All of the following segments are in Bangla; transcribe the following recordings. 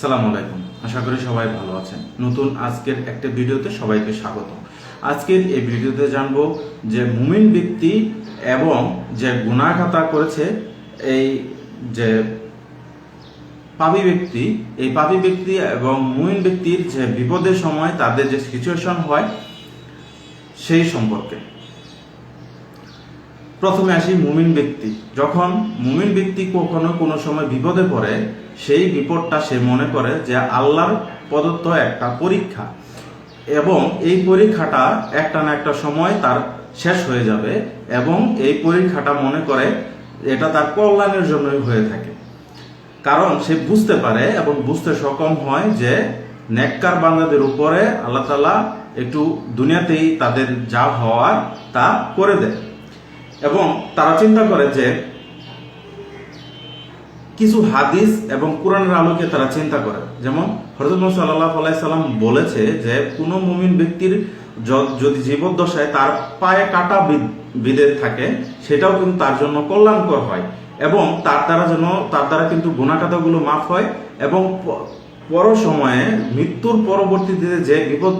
সালাম আলাইকুম। আশা করি সবাই ভালো আছেন। নতুন আজকের একটা ভিডিওতে সবাইকে স্বাগত আজকের এই ভিডিওতে জানব যে মুমিন ব্যক্তি এবং যে গুণাখাতা করেছে এই যে পাপী ব্যক্তি, এই পাপী ব্যক্তি এবং মুমিন ব্যক্তির যে বিপদের সময় তাদের যে সিচুয়েশন হয় সেই সম্পর্কে। প্রথমে আসি মুমিন ব্যক্তি। যখন মুমিন ব্যক্তি কখনো কোনো সময় বিপদে পড়ে, সেই বিপদটা সে মনে করে যে আল্লাহর প্রদত্ত একটা পরীক্ষা। এবং এই পরীক্ষাটা একটা না একটা সময় তার শেষ হয়ে যাবে এবং এই পরীক্ষাটা মনে করে এটা তার কল্যাণের জন্যই হয়ে থাকে। কারণ সে বুঝতে পারে এবং বুঝতে সক্ষম হয় যে নেককার বান্দাদের উপরে আল্লাহ তালা একটু দুনিয়াতেই তাদের যা হওয়ার তা করে দেয়। এবং তারা চিন্তা করে যে কিছু হাদিস এবং কোরআনের আলোকে তারা চিন্তা করে। যেমন হরজত সাল্লাহ সাল্লাম বলেছে যে, কোনো মুমিন ব্যক্তির যদি জীবদ্দশায় তার পায়ে কাটা বিদ- থাকে, সেটাও কিন্তু তার জন্য কল্যাণকর হয় এবং তার দ্বারা যেন তার দ্বারা কিন্তু গুণাকাতাগুলো মাফ হয় এবং পর সময়ে মৃত্যুর পরবর্তীতে যে বিপদ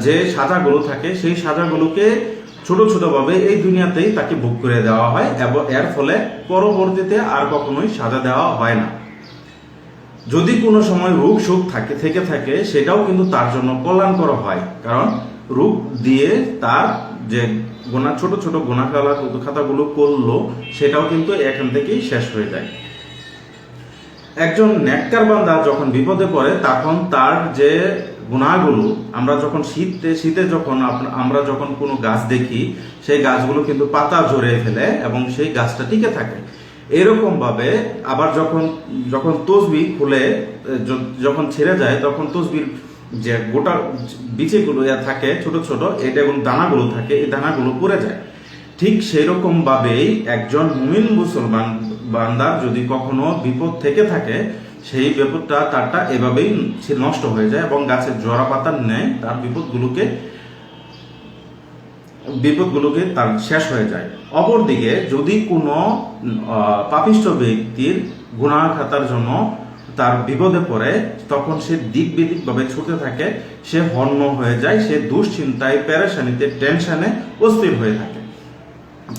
যে সাজাগুলো থাকে, সেই সাজাগুলোকে ছোট ছোট ভাবে এই দুনিয়াতেই তাকে ভোগ করে দেওয়া হয় এবং এর ফলে পরবর্তীতে আর কখনোই সাজা দেওয়া হয় না। যদি কোনো সময় রোগ সুখ থাকে, থেকে থাকে, সেটাও কিন্তু তার জন্য কল্যাণকর হয়। কারণ রোগ দিয়ে তার যে গোনা, ছোট ছোট গোনা খালা খাতাগুলো করল, সেটাও কিন্তু এখান থেকেই শেষ হয়ে যায়। একজন নেককার বান্দা যখন বিপদে পড়ে, তখন তার যে গুণাগুলো আমরা যখন শীতে শীতে যখন আমরা যখন কোনো গাছ দেখি, সেই গাছগুলো কিন্তু পাতা ঝরে ফেলে এবং সেই গাছটা টিকে থাকে। এরকম ভাবে আবার যখন যখন তসবি খুলে যখন ছেড়ে যায়, তখন তসবির যে গোটা বিচেগুলো যা থাকে, ছোট ছোট, এটা এবং দানাগুলো থাকে, এই দানাগুলো পড়ে যায়। ঠিক সেই রকম ভাবেই একজন মুমিন মুসলমান বান্দার যদি কখনো বিপদ থেকে থাকে সেই বিপদটা তারটা এভাবেই নষ্ট হয়ে যায় এবং গাছের জরা পাতার ন্যায় তার বিপদগুলোকে বিপদগুলোকে তার শেষ হয়ে যায়। অপরদিকে যদি কোনো আহ, পাপিষ্ঠ ব্যক্তির গুণা খাতার জন্য তার বিপদে পড়ে তখন সে দিক বিদিক ভাবে ছুটে থাকে সে হন্য হয়ে যায় সে দুশ্চিন্তায় প্যারেশানিতে টেনশনে অস্থির হয়ে থাকে।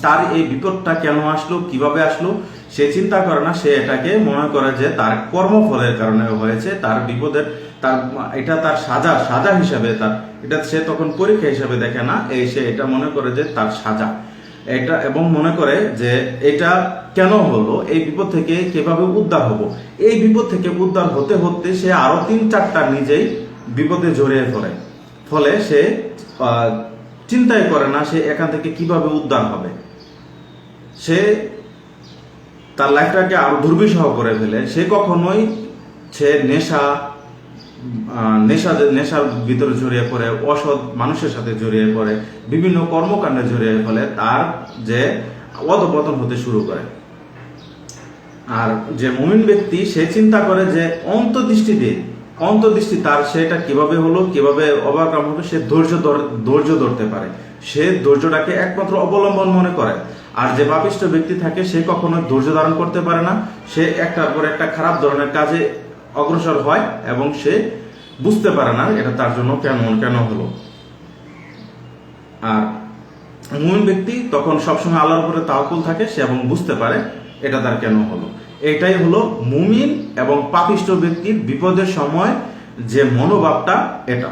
তার এই বিপদটা কেন আসলো, কীভাবে আসলো, সে চিন্তা করে না, সে এটাকে মনে করে যে তার কর্মফলের কারণে হয়েছে, তার বিপদের, তার, এটা তার সাজা সাজা হিসাবে তার, এটা সে তখন পরীক্ষা হিসাবে দেখে না, এই সে এটা মনে করে যে তার সাজা। এটা এবং মনে করে যে এটা কেন হলো, এই বিপদ থেকে কীভাবে উদ্ধার হব? এই বিপদ থেকে উদ্ধার হতে হতে সে আরও তিন চারটা নিজেই বিপদে জড়িয়ে পড়ে। ফলে সে চিন্তাই করে না সে এখান থেকে কীভাবে উদ্ধার হবে। সে তার লাইফটাকে আরও দুর্বিষহ করে ফেলে। সে কখনোই সে নেশা নেশা নেশার ভিতরে জড়িয়ে পড়ে, অসৎ মানুষের সাথে জড়িয়ে পড়ে, বিভিন্ন কর্মকাণ্ডে জড়িয়ে ফেলে, তার যে অধপতন হতে শুরু করে। আর যে মুমিন ব্যক্তি, সে চিন্তা করে যে অন্তর্দৃষ্টিতে অন্তর্দৃষ্টি তার সেটা কীভাবে হলো, কীভাবে অবাকাম হলো, সে ধৈর্য ধর- ধৈর্য ধরতে পারে। সে ধৈর্যটাকে একমাত্র অবলম্বন মনে করে। আর যে পাপিষ্ট ব্যক্তি থাকে, সে কখনো ধৈর্য ধারণ করতে পারে না। সে একটার পর একটা খারাপ ধরনের কাজে অগ্রসর হয় এবং সে বুঝতে পারে না এটা তার জন্য কেমন কেন হলো। আর মুমিন ব্যক্তি তখন সবসময় আল্লাহর উপরে তাওকুল থাকে, সে এবং বুঝতে পারে এটা তার কেন হলো। এটাই হলো মুমিন এবং পাপিষ্ট ব্যক্তির বিপদের সময় যে মনোভাবটা এটা।